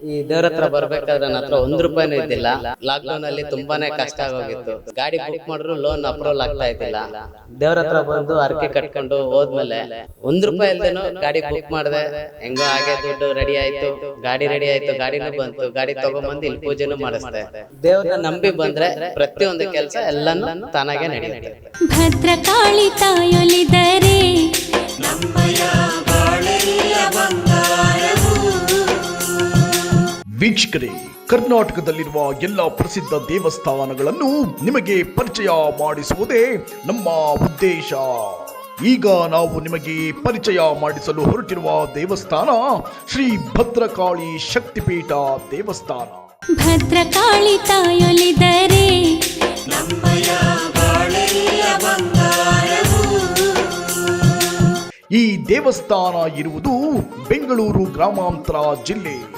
ಈ ದೇವ್ರ ಹತ್ರ ಬರ್ಬೇಕಾದ್ರೆ ನನ್ನ ಹತ್ರ ಒಂದ್ ರೂಪಾಯಿನೂ ಇದ್ದಿಲ್ಲ. ಲಾಕ್ ಡೌನ್ ಅಲ್ಲಿ ತುಂಬಾನೇ ಕಷ್ಟ ಆಗೋಗಿತ್ತು ಗಾಡಿ ಬುಕ್ ಮಾಡಿದ್ರು ಲೋನ್ ಅಪ್ರೂವಲ್ ಆಗ್ತಾ ಇದ್ದಿಲ್ಲ. ದೇವ್ರ ಹತ್ರ ಬಂದು ಅರ್ಕೆ ಕಟ್ಕೊಂಡು ಹೋದ್ಮೇಲೆ ಒಂದ್ ರೂಪಾಯಿ ಇಲ್ದೇನು ಗಾಡಿ ಬುಕ್ ಮಾಡಿದೆ. ಹೆಂಗೋ ಹಾಗೆ ದುಡ್ಡು ರೆಡಿ ಆಯ್ತು. ಗಾಡಿ ರೆಡಿ ಆಯ್ತು ಗಾಡಿನೂ ಬಂತು. ಗಾಡಿ ತಗೊಂಡ್ಬಂದು ಇಲ್ಲಿ ಪೂಜೆನೂ ಮಾಡಿಸ್ದೆ. ದೇವ್ರನ್ನ ನಂಬಿ ಬಂದ್ರೆ ಪ್ರತಿಯೊಂದು ಕೆಲಸ ಎಲ್ಲಾನು ತಾನಾಗೆ ನಡೆಯುತ್ತೆ ಭದ್ರಕಾಳಿ ತಾಯೊಲಿದರೆ ವೀಕ್ಷಕರೇ ಕರ್ನಾಟಕದಲ್ಲಿರುವ ಎಲ್ಲ ಪ್ರಸಿದ್ಧ ದೇವಸ್ಥಾನಗಳನ್ನು ನಿಮಗೆ ಪರಿಚಯ ಮಾಡಿಸುವುದೇ ನಮ್ಮ ಉದ್ದೇಶ. ಈಗ ನಾವು ನಿಮಗೆ ಪರಿಚಯ ಮಾಡಿಸಲು ಹೊರಟಿರುವ ದೇವಸ್ಥಾನ ಶ್ರೀ ಭದ್ರಕಾಳಿ ಶಕ್ತಿಪೀಠ ದೇವಸ್ಥಾನ. ಭದ್ರಕಾಳಿ ತಾಯೊಲಿದರೆ ಈ ದೇವಸ್ಥಾನ ಇರುವುದು ಬೆಂಗಳೂರು ಗ್ರಾಮಾಂತರ ಜಿಲ್ಲೆ.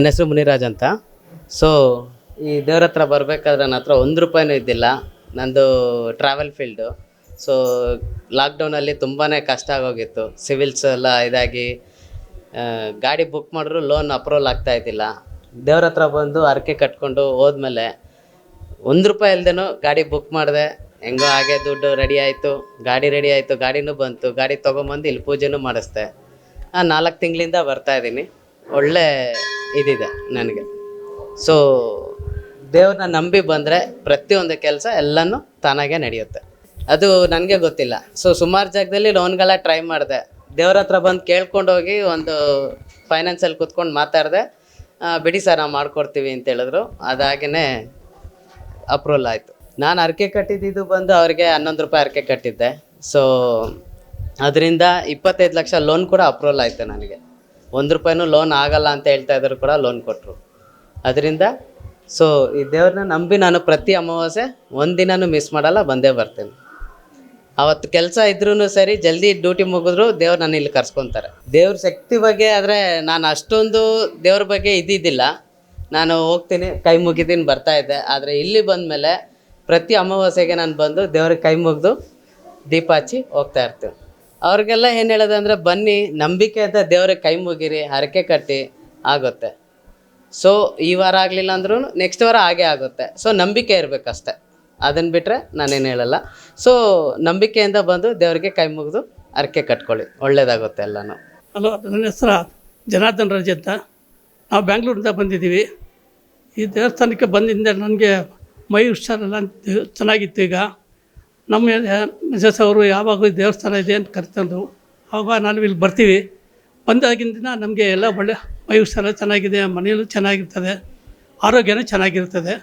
ನನ್ನ ಹೆಸರು ಮುನಿರಾಜ್ ಅಂತ. ಸೊ ಈ ದೇವ್ರ ಹತ್ರ ಬರಬೇಕಾದ್ರೆ ನನ್ನ ಹತ್ರ ಒಂದು ರೂಪಾಯಿನೂ ಇದ್ದಿಲ್ಲ. ನಂದು ಟ್ರಾವೆಲ್ ಫೀಲ್ಡು ಸೊ ಲಾಕ್ಡೌನಲ್ಲಿ ತುಂಬಾ ಕಷ್ಟ ಆಗೋಗಿತ್ತು. ಸಿವಿಲ್ಸ್ ಎಲ್ಲ ಇದಾಗಿ ಗಾಡಿ ಬುಕ್ ಮಾಡಿದ್ರು ಲೋನ್ ಅಪ್ರೂವಲ್ ಆಗ್ತಾ ಇದ್ದಿಲ್ಲ. ದೇವ್ರ ಹತ್ರ ಬಂದು ಅರಕೆ ಕಟ್ಕೊಂಡು ಹೋದ್ಮೇಲೆ ಒಂದು ರೂಪಾಯಿ ಇಲ್ದೇನೋ ಗಾಡಿ ಬುಕ್ ಮಾಡಿದೆ. ಹೆಂಗೋ ಹಾಗೆ ದುಡ್ಡು ರೆಡಿ ಆಯಿತು. ಗಾಡಿ ರೆಡಿ ಆಯಿತು. ಗಾಡಿನೂ ಬಂತು. ಗಾಡಿ ತೊಗೊಂಬಂದು ಇಲ್ಲಿ ಪೂಜೆನೂ ಮಾಡಿಸ್ದೆ. ಆ ನಾಲ್ಕು ತಿಂಗಳಿಂದ ಬರ್ತಾ ಇದ್ದೀನಿ. ಒಳ್ಳೆ ಇದಿದೆ ನನಗೆ. ಸೊ ದೇವ್ರನ್ನ ನಂಬಿ ಬಂದರೆ ಪ್ರತಿಯೊಂದು ಕೆಲಸ ಎಲ್ಲನೂ ತಾನಾಗೆ ನಡೆಯುತ್ತೆ. ಅದು ನನಗೆ ಗೊತ್ತಿಲ್ಲ. ಸೊ ಸುಮಾರು ಜಾಗದಲ್ಲಿ ಲೋನ್ಗೆಲ್ಲ ಟ್ರೈ ಮಾಡಿದೆ. ದೇವ್ರ ಹತ್ರ ಬಂದು ಕೇಳ್ಕೊಂಡು ಹೋಗಿ ಒಂದು ಫೈನಾನ್ಸಲ್ಲಿ ಕೂತ್ಕೊಂಡು ಮಾತಾಡಿದೆ. ಬಿಡಿ ಸರ್, ನಾವು ಮಾಡ್ಕೊಡ್ತೀವಿ ಅಂತ ಹೇಳಿದ್ರು. ಅದಾಗೇ ಅಪ್ರೂವಲ್ ಆಯಿತು. ನಾನು ಅರಕೆ ಕಟ್ಟಿದ್ದು ಬಂದು ಅವರಿಗೆ ಹನ್ನೊಂದು ರೂಪಾಯಿ ಅರಕೆ ಕಟ್ಟಿದ್ದೆ. ಸೊ ಅದರಿಂದ ಇಪ್ಪತ್ತೈದು ಲಕ್ಷ ಲೋನ್ ಕೂಡ ಅಪ್ರೂವಲ್ ಆಯಿತು ನನಗೆ. ಒಂದು ರೂಪಾಯಿನೂ ಲೋನ್ ಆಗಲ್ಲ ಅಂತ ಹೇಳ್ತಾ ಇದ್ರು ಕೂಡ ಲೋನ್ ಕೊಟ್ಟರು ಅದರಿಂದ ಸೊ ಈ ದೇವ್ರನ್ನ ನಂಬಿ ನಾನು ಪ್ರತಿ ಅಮಾವಾಸ್ಯೆ ಒಂದಿನನೂ ಮಿಸ್ ಮಾಡಲ್ಲ, ಬಂದೇ ಬರ್ತೀನಿ. ಅವತ್ತು ಕೆಲಸ ಇದ್ರೂ ಸರಿ, ಜಲ್ದಿ ಡ್ಯೂಟಿ ಮುಗಿದ್ರು ದೇವ್ರು ನಾನು ಇಲ್ಲಿ ಕರ್ಸ್ಕೊತಾರೆ. ದೇವ್ರ ಶಕ್ತಿ ಬಗ್ಗೆ ಆದರೆ ನಾನು ಅಷ್ಟೊಂದು ದೇವ್ರ ಬಗ್ಗೆ ಇದ್ದಿದ್ದಿಲ್ಲ. ನಾನು ಹೋಗ್ತೀನಿ, ಕೈ ಮುಗಿದೀನಿ ಬರ್ತಾ ಇದ್ದೆ. ಆದರೆ ಇಲ್ಲಿ ಬಂದಮೇಲೆ ಪ್ರತಿ ಅಮಾವಾಸ್ಯೆಗೆ ನಾನು ಬಂದು ದೇವ್ರಿಗೆ ಕೈ ಮುಗಿದು ದೀಪ ಹಚ್ಚಿ ಹೋಗ್ತಾ ಇರ್ತೀನಿ. ಅವ್ರಿಗೆಲ್ಲ ಏನು ಹೇಳೋದಂದ್ರೆ ಬನ್ನಿ, ನಂಬಿಕೆ ಅಂತ ದೇವ್ರಿಗೆ ಕೈ ಮುಗಿರಿ, ಹರಕೆ ಕಟ್ಟಿ, ಆಗುತ್ತೆ. ಸೊ ಈ ವಾರ ಆಗಲಿಲ್ಲ ಅಂದ್ರೂ ನೆಕ್ಸ್ಟ್ ವಾರ ಹಾಗೆ ಆಗುತ್ತೆ. ಸೊ ನಂಬಿಕೆ ಇರಬೇಕಷ್ಟೆ. ಅದನ್ನು ಬಿಟ್ಟರೆ ನಾನೇನು ಹೇಳಲ್ಲ. ಸೊ ನಂಬಿಕೆಯಿಂದ ಬಂದು ದೇವರಿಗೆ ಕೈ ಮುಗಿದು ಹರಕೆ ಕಟ್ಕೊಳ್ಳಿ. ಒಳ್ಳೇದಾಗುತ್ತೆ ಎಲ್ಲನೂ. ಹಲೋ, ನನ್ನ ಹೆಸರು ಜನಾರ್ದನ್ ರಾಜ್ ಅಂತ. ನಾವು ಬ್ಯಾಂಗ್ಳೂರಿಂದ ಬಂದಿದ್ದೀವಿ. ಈ ದೇವಸ್ಥಾನಕ್ಕೆ ಬಂದಿಂದ ನನಗೆ ಮೈ ಹುಷಾರೆಲ್ಲ ಚೆನ್ನಾಗಿತ್ತು ಈಗ. ನಮ್ಮ ಮಿಸಸ್ ಅವರು ಯಾವಾಗ ದೇವಸ್ಥಾನ ಇದೆ ಅಂತ ಕರೆತಂದರು. ಆವಾಗ ನಾವು ಇಲ್ಲಿ ಬರ್ತೀವಿ. ಬಂದಾಗಿನ ದಿನ ನಮಗೆ ಎಲ್ಲ ಒಳ್ಳೆ ಮೈ ಚೆನ್ನಾಗಿದೆ, ಮನೆಯಲ್ಲೂ ಚೆನ್ನಾಗಿರ್ತದೆ, ಆರೋಗ್ಯನೂ ಚೆನ್ನಾಗಿರ್ತದೆ.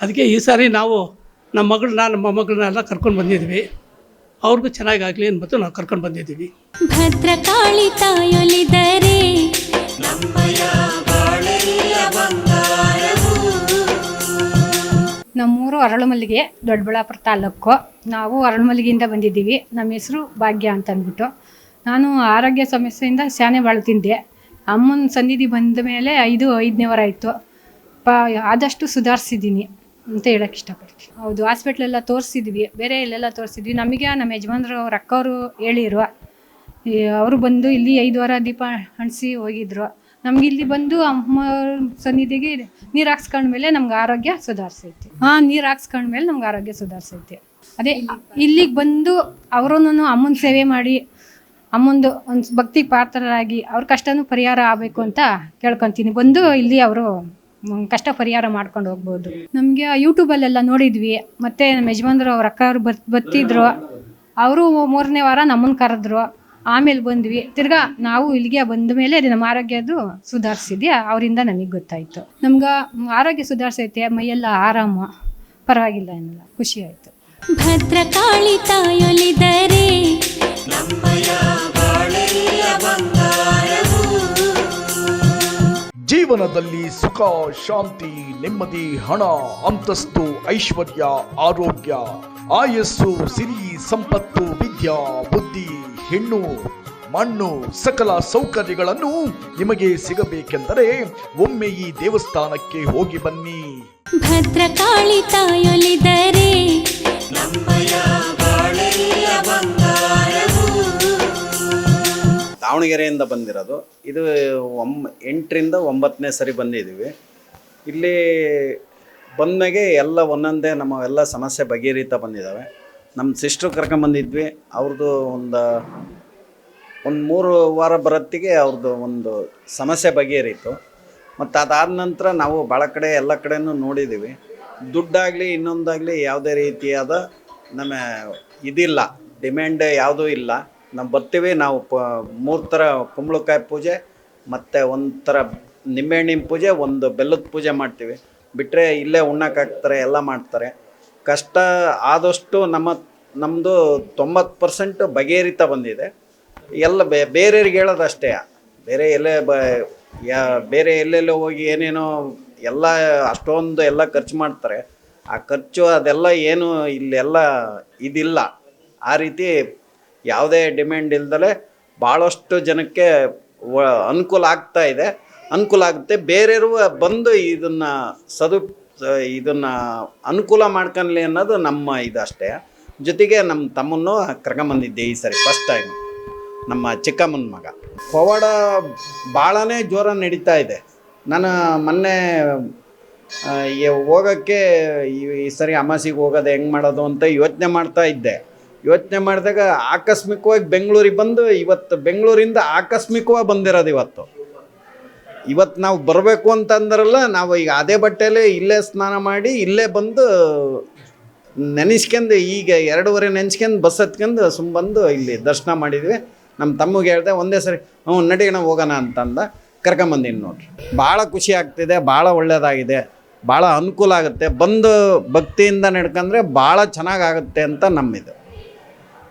ಅದಕ್ಕೆ ಈ ಸಾರಿ ನಾವು ನಮ್ಮ ಮಗಳನ್ನ, ನಮ್ಮ ಮಗಳನ್ನೆಲ್ಲ ಕರ್ಕೊಂಡು ಬಂದಿದ್ವಿ. ಅವ್ರಿಗೂ ಚೆನ್ನಾಗಾಗಲಿ ಅನ್ಬಿಟ್ಟು ನಾವು ಕರ್ಕೊಂಡು ಬಂದಿದ್ದೀವಿ. ಭದ್ರಕಾಳಿ ನಮ್ಮೂರು ಅರಳುಮಲ್ಲಿಗೆ, ದೊಡ್ಡಬಳ್ಳಾಪುರ ತಾಲೂಕು. ನಾವು ಅರಳುಮಲ್ಲಿಗೆಯಿಂದ ಬಂದಿದ್ದೀವಿ. ನಮ್ಮ ಹೆಸರು ಭಾಗ್ಯ ಅಂತ ಅಂದ್ಬಿಟ್ಟು ನಾನು ಆರೋಗ್ಯ ಸಮಸ್ಯೆಯಿಂದ ಶಾನೆ ಭಾಳ ತಿಂದೆ. ಅಮ್ಮನ ಸನ್ನಿಧಿ ಬಂದ ಮೇಲೆ ಐದು, ಐದನೇ ವಾರ ಆಯಿತು. ಪ, ಆದಷ್ಟು ಸುಧಾರಿಸಿದ್ದೀನಿ ಅಂತ ಹೇಳಕ್ಕೆ ಇಷ್ಟಪಡ್ತೀನಿ. ಹೌದು ಹಾಸ್ಪಿಟ್ಲೆಲ್ಲ ತೋರಿಸಿದ್ವಿ. ಬೇರೆ ಇಲ್ಲೆಲ್ಲ ತೋರಿಸಿದ್ವಿ. ನಮಗೆ ನಮ್ಮ ಯಜಮಾನ್ರು, ಅವ್ರ ಅಕ್ಕವರು ಹೇಳಿರು ಅವರು ಬಂದು ಇಲ್ಲಿ ಐದು ವಾರ ದೀಪ ಹಣಿಸಿ ಹೋಗಿದ್ರು. ನಮ್ಗೆ ಇಲ್ಲಿ ಬಂದು ಅಮ್ಮ ಸನ್ನಿಧಿಗೆ ನೀರು ಹಾಕ್ಸ್ಕೊಂಡ್ಮೇಲೆ ನಮ್ಗೆ ಆರೋಗ್ಯ ಸುಧಾರಿಸೈತಿ. ಹಾಂ, ನೀರು ಹಾಕ್ಸ್ಕೊಂಡ್ಮೇಲೆ ನಮ್ಗೆ ಆರೋಗ್ಯ ಸುಧಾರಿಸೈತಿ. ಅದೇ, ಇಲ್ಲಿಗೆ ಬಂದು ಅವರನ್ನು ಅಮ್ಮನ ಸೇವೆ ಮಾಡಿ, ಅಮ್ಮಂದು ಒಂದು ಭಕ್ತಿ ಪಾತ್ರರಾಗಿ ಅವ್ರ ಕಷ್ಟನೂ ಪರಿಹಾರ ಆಗಬೇಕು ಅಂತ ಕೇಳ್ಕೊತೀನಿ. ಬಂದು ಇಲ್ಲಿ ಅವರು ಕಷ್ಟ ಪರಿಹಾರ ಮಾಡ್ಕೊಂಡು ಹೋಗ್ಬೋದು. ನಮಗೆ ಯೂಟ್ಯೂಬಲ್ಲೆಲ್ಲ ನೋಡಿದ್ವಿ. ಮತ್ತು ನಮ್ಮ ಯಜಮಾನ್ರು ಅವ್ರ ಅಕ್ಕ ಅವ್ರು ಬರ್, ಬರ್ತಿದ್ರು. ಅವರು ಮೂರನೇ ವಾರ ನಮ್ಮನ್ನು ಕರೆದ್ರು. ಆಮೇಲೆ ಬಂದ್ವಿ. ತಿರ್ಗಾ ನಾವು ಇಲ್ಲಿಗೆ ಬಂದ ಮೇಲೆ ನಮ್ಮ ಆರೋಗ್ಯದು ಸುಧಾರಿಸಿದ್ಯಾ? ಅವರಿಂದ ನಮಗೆ ಗೊತ್ತಾಯಿತು. ನಮ್ಗೆ ಆರೋಗ್ಯ ಸುಧಾರಿಸೈತೆ ಮೈಯೆಲ್ಲ ಆರಾಮ. ಪರವಾಗಿಲ್ಲ ಏನಿಲ್ಲ ಖುಷಿ ಆಯಿತು. ಭದ್ರಕಾಳಿ ತಾಯೊಲಿದರೆ ಜೀವ ಜೀವನದಲ್ಲಿ ಸುಖ ಶಾಂತಿ ನೆಮ್ಮದಿ ಹಣ ಅಂತಸ್ತು ಐಶ್ವರ್ಯ ಆರೋಗ್ಯ ಆಯಸ್ಸು ಸಿರಿ ಸಂಪತ್ತು ವಿದ್ಯಾ ಬುದ್ಧಿ. ಹೆಣ್ಣು ಮಣ್ಣು ಸಕಲ ಸೌಕರ್ಯಗಳನ್ನು ನಿಮಗೆ ಸಿಗಬೇಕೆಂದರೆ ಒಮ್ಮೆ ಈ ದೇವಸ್ಥಾನಕ್ಕೆ ಹೋಗಿ ಬನ್ನಿ. ಭದ್ರಕಾಳಿ ತಾಯೊಲಿದರೆ ದಾವಣಗೆರೆಯಿಂದ ಬಂದಿರೋದು. ಇದು ಒಂ ಎಂಟರಿಂದ ಒಂಬತ್ತನೇ ಸರಿ ಬಂದಿದ್ದೀವಿ. ಇಲ್ಲಿ ಬಂದಾಗೆ ಎಲ್ಲ ಒಂದೊಂದೇ ನಮ್ಮ ಎಲ್ಲ ಸಮಸ್ಯೆ ಬಗೆಹರಿತಾ ಬಂದಿದ್ದಾವೆ. ನಮ್ಮ ಸಿಸ್ಟ್ರು ಕರ್ಕೊಂಬಂದಿದ್ವಿ. ಅವ್ರದ್ದು ಒಂದು ಒಂದು ಮೂರು ವಾರ ಬರತ್ತಿಗೆ ಅವ್ರದ್ದು ಒಂದು ಸಮಸ್ಯೆ ಬಗೆಹರಿತು. ಮತ್ತು ಅದಾದ ನಂತರ ನಾವು ಭಾಳ ಕಡೆ ಎಲ್ಲ ಕಡೆನೂ ನೋಡಿದ್ದೀವಿ ದುಡ್ಡಾಗಲಿ ಇನ್ನೊಂದಾಗಲಿ ಯಾವುದೇ ರೀತಿಯಾದ ನಮ್ಮ ಇದಿಲ್ಲ, ಡಿಮ್ಯಾಂಡ್ ಯಾವುದೂ ಇಲ್ಲ. ನಾವು ಬರ್ತೀವಿ, ನಾವು ಪ, ಮೂರು ಥರ ಕುಂಬಳಕಾಯಿ ಪೂಜೆ, ಮತ್ತು ಒಂಥರ ಥರ ನಿಂಬೆಹಣ್ಣಿನ ಪೂಜೆ, ಒಂದು ಬೆಲ್ಲದ ಪೂಜೆ ಮಾಡ್ತೀವಿ. ಬಿಟ್ಟರೆ ಇಲ್ಲೇ ಉಣ್ಣಕ್ಕಾಗ್ತಾರೆ ಎಲ್ಲ ಮಾಡ್ತಾರೆ. ಕಷ್ಟ ಆದಷ್ಟು ನಮ್ಮ ನಮ್ಮದು ತೊಂಬತ್ತು ಪರ್ಸೆಂಟ್ ಬಗೆಹರಿತ ಬಂದಿದೆ. ಎಲ್ಲ ಬೇರೆಯವ್ರಿಗೆ ಹೇಳೋದು ಅಷ್ಟೇ ಬೇರೆ ಎಲ್ಲೇ ಬ, ಯಾ, ಬೇರೆ ಎಲ್ಲೆಲ್ಲೋ ಹೋಗಿ ಏನೇನೋ ಎಲ್ಲ, ಅಷ್ಟೊಂದು ಎಲ್ಲ ಖರ್ಚು ಮಾಡ್ತಾರೆ. ಆ ಖರ್ಚು ಅದೆಲ್ಲ ಏನು ಇಲ್ಲೆಲ್ಲ ಇದಿಲ್ಲ. ಆ ರೀತಿ ಯಾವುದೇ ಡಿಮ್ಯಾಂಡ್ ಇಲ್ದಲೆ ಭಾಳಷ್ಟು ಜನಕ್ಕೆ ಅನುಕೂಲ ಆಗ್ತಾ ಇದೆ. ಅನುಕೂಲ ಆಗುತ್ತೆ. ಬೇರೆಯವರು ಬಂದು ಇದನ್ನು ಸದು ಇದನ್ನು ಅನುಕೂಲ ಮಾಡ್ಕೊಳ್ಲಿ ಅನ್ನೋದು ನಮ್ಮ ಇದಷ್ಟೇ. ಜೊತೆಗೆ ನಮ್ಮ ತಮ್ಮನ್ನು ಕರ್ಕೊಂಬಂದಿದ್ದೆ ಈ ಸರಿ ಫಸ್ಟ್ ಟೈಮ್ ನಮ್ಮ ಚಿಕ್ಕಮ್ಮನ ಮಗ. ಪವಾಡ ಭಾಳನೇ ಜೋರ ನಡೀತಾ ಇದೆ. ನಾನು ಮೊನ್ನೆ ಹೋಗೋಕ್ಕೆ ಈ ಸರಿ ಅಮಾಸಿಗೆ ಹೋಗೋದು ಹೆಂಗೆ ಮಾಡೋದು ಅಂತ ಯೋಚನೆ ಮಾಡ್ತಾ ಇದ್ದೆ. ಯೋಚನೆ ಮಾಡಿದಾಗ ಆಕಸ್ಮಿಕವಾಗಿ ಬೆಂಗಳೂರಿಗೆ ಬಂದು ಇವತ್ತು ಬೆಂಗಳೂರಿಂದ ಆಕಸ್ಮಿಕವಾಗಿ ಬಂದಿರೋದು ಇವತ್ತು. ಇವತ್ತು ನಾವು ಬರಬೇಕು ಅಂತಂದ್ರಲ್ಲ, ನಾವು ಈಗ ಅದೇ ಬಟ್ಟೆಯಲ್ಲೇ ಇಲ್ಲೇ ಸ್ನಾನ ಮಾಡಿ ಇಲ್ಲೇ ಬಂದು ನೆನೆಸ್ಕೊಂಡು ಈಗ ಎರಡೂವರೆ ನೆನೆಸ್ಕೊಂಡು ಬಸ್ ಹತ್ಕೊಂಡು ಸುಮ್ಮ ಬಂದು ಇಲ್ಲಿ ದರ್ಶನ ಮಾಡಿದ್ವಿ. ನಮ್ಮ ತಮ್ಮಗೆ ಹೇಳ್ದೆ, ಒಂದೇ ಸರಿ, ಹ್ಞೂ ನಡಿಯೋಣ ಹೋಗೋಣ ಅಂತಂದ. ಕರ್ಕೊಂಬಂದೀನಿ ನೋಡ್ರಿ. ಭಾಳ ಖುಷಿ ಆಗ್ತಿದೆ, ಭಾಳ ಒಳ್ಳೆಯದಾಗಿದೆ ಭಾಳ ಅನುಕೂಲ ಆಗುತ್ತೆ. ಬಂದು ಭಕ್ತಿಯಿಂದ ನಡ್ಕೊಂಡ್ರೆ ಭಾಳ ಚೆನ್ನಾಗಾಗುತ್ತೆ ಅಂತ ನಮ್ಮಿದು.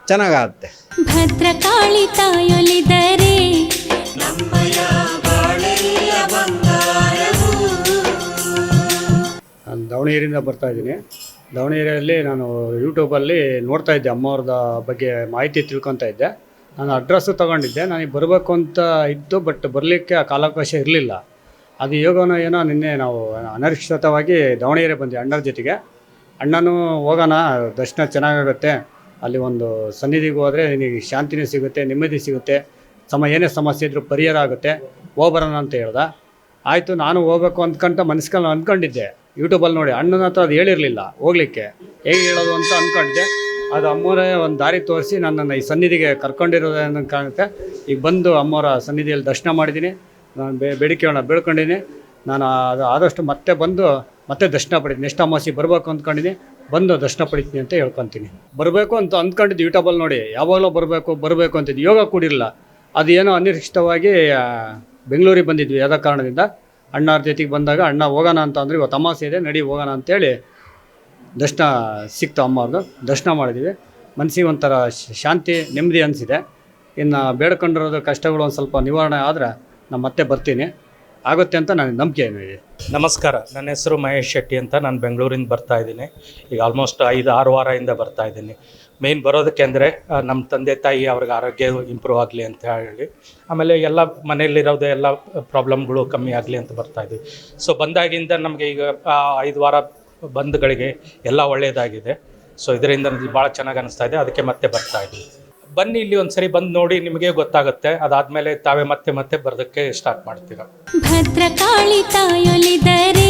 ಚೆನ್ನಾಗಾಗುತ್ತೆ. ಭದ್ರಕಾಳಿ ತಾಯೊಲಿದರೆ ನಾನು ದಾವಣಗೆರೆಯಿಂದ ಬರ್ತಾ ಇದ್ದೀನಿ. ದಾವಣಗೆರೆಯಲ್ಲಿ ನಾನು ಯೂಟ್ಯೂಬಲ್ಲಿ ನೋಡ್ತಾ ಇದ್ದೆ, ಅಮ್ಮವ್ರದ ಬಗ್ಗೆ ಮಾಹಿತಿ ತಿಳ್ಕೊತಾ ಇದ್ದೆ. ನಾನು ಅಡ್ರೆಸ್ಸು ತಗೊಂಡಿದ್ದೆ. ನನಗೆ ಬರಬೇಕು ಅಂತ ಇತ್ತು, ಬಟ್ ಬರಲಿಕ್ಕೆ ಕಾಲಾವಕಾಶ ಇರಲಿಲ್ಲ. ಅದು ಯೋಗನೋ ಏನೋ ನಿನ್ನೆ ನಾವು ಅನಿರೀಕ್ಷಿತವಾಗಿ ದಾವಣಗೆರೆ ಬಂದ್ವಿ ಅಣ್ಣರ ಜೊತೆಗೆ. ಅಣ್ಣನೂ ಹೋಗೋಣ, ದರ್ಶನ ಚೆನ್ನಾಗಾಗುತ್ತೆ. ಅಲ್ಲಿ ಒಂದು ಸನ್ನಿಧಿಗೆ ಹೋದರೆ ನಿನಗೆ ಶಾಂತಿನೂ ಸಿಗುತ್ತೆ, ನೆಮ್ಮದಿ ಸಿಗುತ್ತೆ. ಸಮ, ಏನೇ ಸಮಸ್ಯೆ ಇದ್ದರೂ ಪರಿಹಾರ ಆಗುತ್ತೆ. ಹೋಗ್ಬರೋಣ ಅಂತ ಹೇಳ್ದ. ಆಯಿತು, ನಾನು ಹೋಗ್ಬೇಕು ಅಂದ್ಕೊಂತ ಮನಸ್ಕಲ್ಲಿ ಅಂದ್ಕೊಂಡಿದ್ದೆ ಯೂಟ್ಯೂಬಲ್ಲಿ ನೋಡಿ, ಅಣ್ಣನ ಹತ್ರ ಅದು ಹೇಳಿರಲಿಲ್ಲ, ಹೋಗ್ಲಿಕ್ಕೆ. ಹೇಗೆ ಹೇಳೋದು ಅಂತ ಅಂದ್ಕೊಂಡಿದ್ದೆ ಅದು ಅಮ್ಮೋರೇ ಒಂದು ದಾರಿ ತೋರಿಸಿ ನನ್ನನ್ನು ಈ ಸನ್ನಿಧಿಗೆ ಕರ್ಕೊಂಡಿರೋದನ್ನು ಕಾಣುತ್ತೆ ಈಗ ಬಂದು ಅಮ್ಮೋರ ಸನ್ನಿಧಿಯಲ್ಲಿ ದರ್ಶನ ಮಾಡಿದ್ದೀನಿ. ನಾನು ಬೇ ಬೇಡಿಕೆಗಳನ್ನ ಬೇಡ್ಕೊಂಡಿದ್ದೀನಿ. ನಾನು ಅದು ಆದಷ್ಟು ಮತ್ತೆ ಬಂದು ಮತ್ತೆ ದರ್ಶನ ಪಡಿತೀನಿ ನೆಕ್ಸ್ಟ್ ಅಮಾಸಿ ಬರಬೇಕು ಅಂದ್ಕೊಂಡಿದ್ದೀನಿ. ಬಂದು ದರ್ಶನ ಪಡಿತೀನಿ ಅಂತ ಹೇಳ್ಕೊತೀನಿ. ಬರಬೇಕು ಅಂತ ಅಂದ್ಕೊಂಡಿದ್ದು ಯೂಟ್ಯೂಬಲ್ಲಿ ನೋಡಿ, ಯಾವಾಗಲೋ ಬರಬೇಕು ಬರಬೇಕು ಅಂತಿದ್ದು ಯೋಗ ಕೂಡಿರಲಿಲ್ಲ ಅದು ಏನೋ ಅನಿರೀಕ್ಷಿತವಾಗಿ ಬೆಂಗಳೂರಿಗೆ ಬಂದಿದ್ವಿ. ಯಾವುದೋ ಕಾರಣದಿಂದ? ಅಣ್ಣವ್ರ ಜೊತೆಗೆ ಬಂದಾಗ, ಅಣ್ಣ, ಹೋಗೋಣ ಅಂತ ಅಂದ್ರೆ ಇವತ್ತು ಅಮಾಸೆ ಇದೆ, ನಡಿ ಹೋಗೋಣ ಅಂತೇಳಿ ದರ್ಶನ ಸಿಕ್ತು ಅಮ್ಮವ್ರದ್ದು ದರ್ಶನ ಮಾಡಿದ್ವಿ. ಮನಸ್ಸಿಗೆ ಒಂಥರ ಶಾಂತಿ, ನೆಮ್ಮದಿ ಅನಿಸಿದೆ. ಇನ್ನು ಬೇಡ್ಕೊಂಡಿರೋದು ಕಷ್ಟಗಳು ಒಂದು ಸ್ವಲ್ಪ ನಿವಾರಣೆ ಆದರೆ ನಾನು ಮತ್ತೆ ಬರ್ತೀನಿ. ಆಗುತ್ತೆ ಅಂತ ನನಗೆ ನಂಬಿಕೆ ಇದೆ. ನಮಸ್ಕಾರ. ನನ್ನ ಹೆಸರು ಮಹೇಶ್ ಶೆಟ್ಟಿ ಅಂತ ನಾನು ಬೆಂಗಳೂರಿಂದ ಬರ್ತಾ ಇದ್ದೀನಿ. ಈಗ ಆಲ್ಮೋಸ್ಟ್ ಐದು, ಆರು ವಾರದಿಂದ ಬರ್ತಾ ಇದ್ದೀನಿ. ಮೇಯ್ನ್ ಬರೋದಕ್ಕೆ ಅಂದರೆ ನಮ್ಮ ತಂದೆ ತಾಯಿ ಅವ್ರಿಗೆ ಆರೋಗ್ಯ ಇಂಪ್ರೂವ್ ಆಗಲಿ ಅಂತ ಹೇಳಿ. ಆಮೇಲೆ ಎಲ್ಲ ಮನೆಯಲ್ಲಿರೋದೇ ಎಲ್ಲ ಪ್ರಾಬ್ಲಮ್ಗಳು ಕಮ್ಮಿ ಆಗಲಿ ಅಂತ ಬರ್ತಾ ಇದ್ವಿ ಸೊ ಬಂದಾಗಿಂದ ನಮಗೆ ಈಗ ಆ, ಐದು ವಾರ ಬಂದ್ಗಳಿಗೆ ಎಲ್ಲ ಒಳ್ಳೆಯದಾಗಿದೆ ಸೊ ಇದರಿಂದ ಭಾಳ ಚೆನ್ನಾಗಿ ಅನಿಸ್ತಾ ಇದೆ. ಅದಕ್ಕೆ ಮತ್ತೆ ಬರ್ತಾ ಇದ್ವಿ. ಬನ್ನಿ ಇಲ್ಲಿ ಒಂದ್ಸರಿ ಬಂದು ನೋಡಿ ನಿಮಗೆ ಗೊತ್ತಾಗುತ್ತೆ. ಅದಾದ್ಮೇಲೆ ತಾವೇ ಮತ್ತೆ ಮತ್ತೆ ಬರೋದಕ್ಕೆ ಸ್ಟಾರ್ಟ್ ಮಾಡ್ತೀರಾ. ಭದ್ರಕಾಳಿ ತಾಯೊಲಿದರೆ